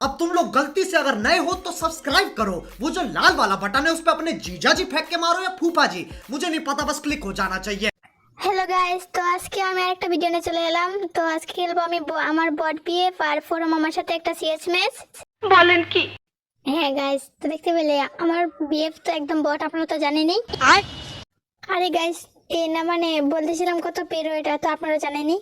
अब तुम लोग गलती से अगर नए हो तो सब्सक्राइब करो वो जो लाल वाला बटन है उस पर अपने जीजा जी फेंक के मारो या फूफा जी मुझे नहीं पता बस क्लिक हो जाना चाहिए হ্যালো গাইস তো আজকে আমি আরেকটা ভিডিও নিয়ে চলে এলাম তো আজকে খেলবো আমি ব- আমার বট বিয়ে আর ফোরম আমার সাথে একটা সিএস ম্যাচ বলেন কি হ্যাঁ গাইস তো দেখতে পেলে আমার বিএফ তো একদম বট আপনারা তো জানেনই আর আরে গাইস এ না মানে বলতেছিলাম কত পেরো এটা তো আপনারা জানেনই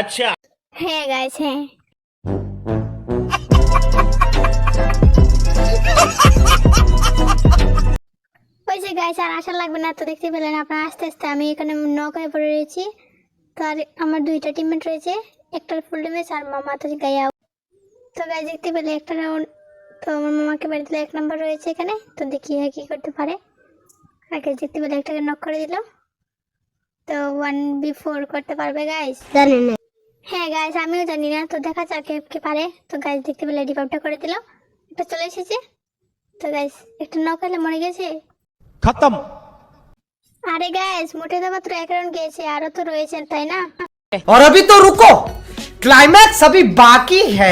আচ্ছা। হ্যাঁ গাইস হ্যাঁ। ওই যে গাইস আর আশা লাগবে না তো দেখতে পেলেন আপনার আস্তে আস্তে আমি এখানে নক হয়ে পড়ে রয়েছি। তার আমার দুইটা টিমমেট রয়েছে একটা ফুল ড্যামেজ আর মামা তো গায়ে তো গাই দেখতে পেলে একটা রাউন্ড তো আমার মামাকে বাড়ি দিলে এক নম্বর রয়েছে এখানে। তো দেখি কি করতে পারে। আগে দেখতে পেলে একটাকে নক করে দিল। তো ওয়ান বি ফোর করতে পারবে গাইস জানি না। হ্যাঁ গাইস আমিও জানি না তো দেখা যাক কে কে পারে তো গাইস দেখতে পেলে রিভাইভটা করে দিল এটা চলে এসেছে তো গাইস একটা নক হলে মরে গেছে खत्म আরে গাইস মোটে তো মাত্র এক রাউন্ড গিয়েছে আরো তো রয়েছে তাই না और अभी तो रुको क्लाइमैक्स अभी बाकी है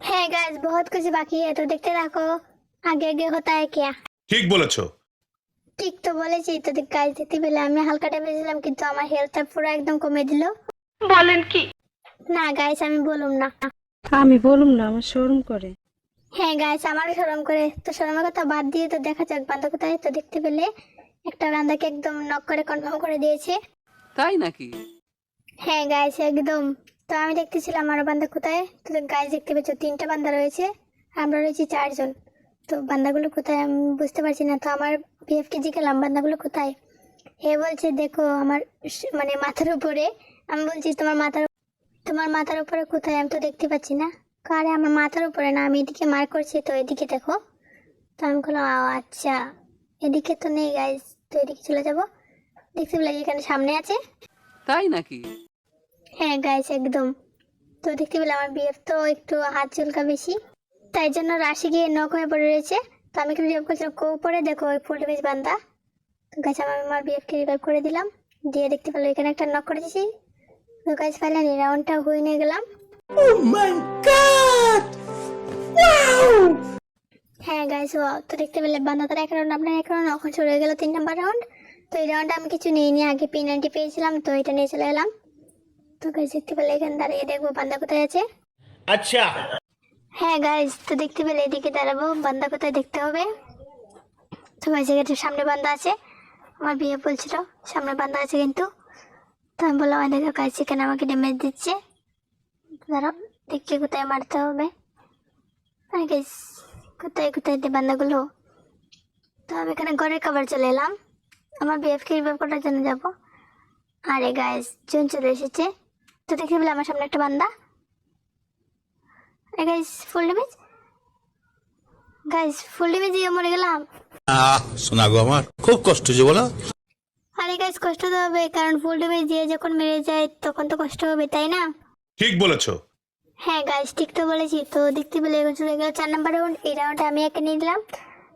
হ্যাঁ গাইস বহুত কিছু বাকি है তো দেখতে থাকো আগে আগে होता है क्या ঠিক বলেছো ঠিক তো বলেছি তো গাইস দেখতে পেলে আমি হালকা ভেবেছিলাম কিন্তু আমার হেলথটা পুরো একদম কমে দিল বলেন কি না গাইস আমি বলুম না। আমি বলুম না আমার শোরুম করে। হ্যাঁ গাইস আমারও শরম করে। তো শরমের কথা বাদ দিয়ে তো দেখা যাক বান্ধব কোথায়? তো দেখতে পেলে একটা বান্দাকে একদম নক করে কনফার্ম করে দিয়েছে। তাই নাকি? হ্যাঁ গাইস একদম। তো আমি দেখতেছিলাম আমার বান্দা কোথায়? তো গাইস দেখতে পেয়েছ তিনটা বান্দা রয়েছে। আমরা রয়েছি চারজন। তো বান্দাগুলো কোথায় আমি বুঝতে পারছি না। তো আমার বিএফকে জিজ্ঞালাম বান্দাগুলো কোথায়? হে বলছে দেখো আমার মানে মাথার উপরে। আমি বলছি তোমার মাথার তোমার মাথার উপরে কোথায় আমি তো দেখতে পাচ্ছি না। কারে আমার মাথার উপরে? না আমি এদিকে মার করছি তো এদিকে দেখো। তো আমি বললাম "ও, আচ্ছা। এদিকে তো নেই গাইস তো এদিকে চলে যাব। দেখতে পেলে এখানে সামনে আছে? তাই নাকি? হ্যাঁ গাইস একদম। তো দেখতে পেলে আমার বিএফ তো একটু হাত চুলকা বেশি। তাই জন্য রাশি গিয়ে নখ হয়ে পড়ে রয়েছে। তো আমি একটু রিভাইভ করছিলাম। কো পরে দেখো ওই ফুল বেশ বান্দা। তো গাছ আমি আমার বিএফকে রিভাইভ করে দিলাম। দিয়ে দেখতে পেল এখানে একটা নক করে দিয়েছি গাছ গাইস ফাইনালি রাউন্ডটা হয়ে নিয়ে গেলাম। ও মাই গড ওয়াও হ্যাঁ গাইস ওয়াও তো দেখতে পেলে বান্দাতার এক রাউন্ড আপনার এক রাউন্ড এখন চলে গেল তিন নাম্বার রাউন্ড তো এই রাউন্ডে আমি কিছু নিয়ে নিয়ে আগে পেনাল্টি পেয়েছিলাম তো এটা নিয়ে চলে এলাম তো গাইস দেখতে পেলে এখানে দাঁড়িয়ে দেখব বান্দা কোথায় আছে। আচ্ছা। হ্যাঁ গাইস তো দেখতে পেলে এদিকে দাঁড়াবো বান্দা কোথায় দেখতে হবে। তো গাইস এখানে সামনে বান্দা আছে আমার বিয়ে বলছিল সামনে বান্দা আছে কিন্তু। তো আমি বললাম দেখো গাইস এখানে আমাকে ড্যামেজ দিচ্ছে? দাঁড়াও দেখছি কোথায় মারতে হবে। আর গাইস কোথায় কোথায় বান্দাগুলো। তো আমি এখানে ঘরের খাবার চলে এলাম। আমার বিএফকে রিভাইভ করার জন্য যাব। আরে গাইস জুন চলে এসেছে। তো দেখে পেলে আমার সামনে একটা বান্দা। আরে guys full damage guys full damage মরে গেলাম। শোনা গো আমার, খুব কষ্ট যে বলো। আরে গাইস কষ্ট তো হবে কারণ ফুল ড্যামেজ দিয়ে যখন মেরে যায় তখন তো কষ্ট হবে তাই না? ঠিক বলেছ। হ্যাঁ গাইস ঠিক তো বলেছি। তো দেখতে পেলে এখন চলে গেল চার নাম্বার রাউন্ড এই রাউন্ডে আমি একে নিয়ে দিলাম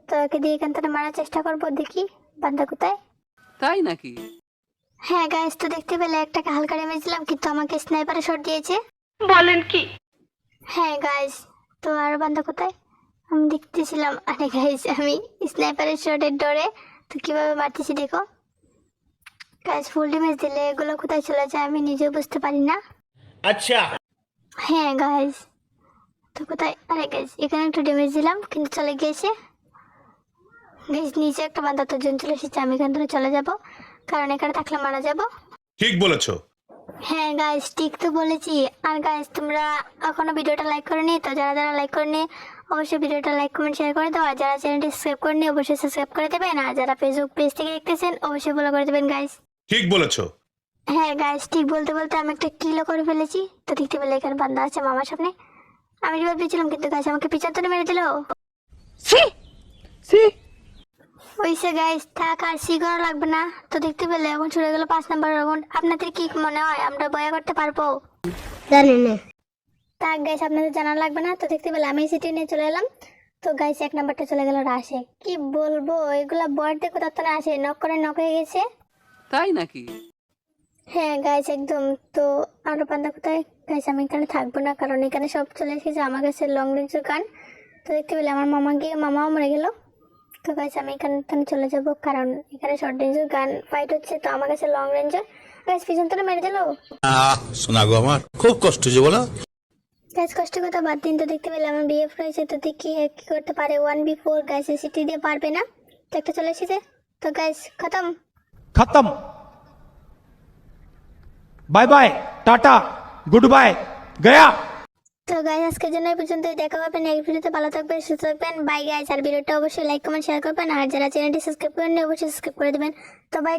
তো একে দিয়ে এখান থেকে মারার চেষ্টা করব দেখি বান্দা কোথায়। তাই নাকি? হ্যাঁ গাইস তো দেখতে পেলে একটাকে হালকা ড্যামেজ দিলাম কিন্তু আমাকে স্নাইপারে শট দিয়েছে। বলেন কি? হ্যাঁ গাইস তো আর বান্দা কোথায়? আমি দেখতেছিলাম। আরে গাইস আমি স্নাইপারের শটের ডরে তো কীভাবে মারতেছি দেখো। গাইস ফুল ড্যামেজ দিলে এগুলো কোথায় চলে যায় আমি নিজেও বুঝতে পারি না। আচ্ছা। হ্যাঁ গাইস তো কোথায়? আরে গাইস এখানে একটু ড্যামেজ দিলাম কিন্তু চলে গিয়েছে। গাইস নিচে একটা বান্দা তো জন চলে এসেছে আমি এখান থেকে চলে যাব। কারণ এখানে থাকলে মারা যাব। ঠিক বলেছ। হ্যাঁ গাইস ঠিক তো বলেছি। আর গাইস তোমরা এখনও ভিডিওটা লাইক করনি তো যারা যারা লাইক করনি অবশ্যই ভিডিওটা লাইক কমেন্ট শেয়ার করে দাও। আর যারা চ্যানেলটি সাবস্ক্রাইব করনি অবশ্যই সাবস্ক্রাইব করে দেবেন। আর যারা ফেসবুক পেজ থেকে দেখতেছেন অবশ্যই ফলো করে দেবেন গাইস ঠিক বলেছ। হ্যাঁ গাইস ঠিক বলতে বলতে আমি একটা কিলো করে ফেলেছি। তো দেখতে পেলে এখানে বান্দা আছে মামার সামনে। আমি রিভার পেয়েছিলাম কিন্তু গাছ আমাকে পিছন তো মেরে দিল। ওইসে গাইস থাক আর সি করা লাগবে না। তো দেখতে পেলে এখন ছুড়ে গেল পাঁচ নাম্বার রাউন্ড আপনাদের কি মনে হয় আমরা বয়া করতে পারব? জানি না। থাক গাইস আপনাদের জানা লাগবে না। তো দেখতে পেলে আমি সিটি নিয়ে চলে এলাম। তো গাইস এক নাম্বারটা চলে গেল রাশে কি বলব? এগুলা বয়ারতে কোথাও তো না আসে। নক করে নক হয়ে গেছে। তাই নাকি? হ্যাঁ গাইস একদম। তো আরও পান্তা কোথায়? গাইস আমি এখানে থাকব না কারণ এখানে সব চলে এসেছে আমার কাছে লং রেঞ্জের গান। তো দেখতে পেলে আমার মামা গিয়ে মামাও মরে গেল। তো গাইস আমি এখানে এখানে চলে যাব কারণ এখানে শর্ট রেঞ্জের গান ফাইট হচ্ছে তো আমার কাছে লং রেঞ্জের গাইস পিছন তো মেরে দিল। আহ শোনা গো আমার খুব কষ্ট যে বলো। গাইস কষ্ট কথা বাদ দিন তো দেখতে পেলে আমার বিএফ রয়েছে তো দেখি কি করতে পারে। ওয়ান বি ফোর গাইস সিটি দিয়ে পারবে না। তো একটা চলে এসেছে। তো গাইস খতম। खत्म bye bye tata goodbye गया তো গাইস আজকের জন্য এই পর্যন্ত দেখা হবে নেক্সট ভিডিওতে ভালো থাকবেন সুস্থ থাকবেন বাই গাইস আর ভিডিওটা অবশ্যই লাইক কমেন্ট শেয়ার করবেন আর যারা চ্যানেলটি সাবস্ক্রাইব করেন অবশ্যই সাবস্ক্রাইব করে দেবেন তো বাই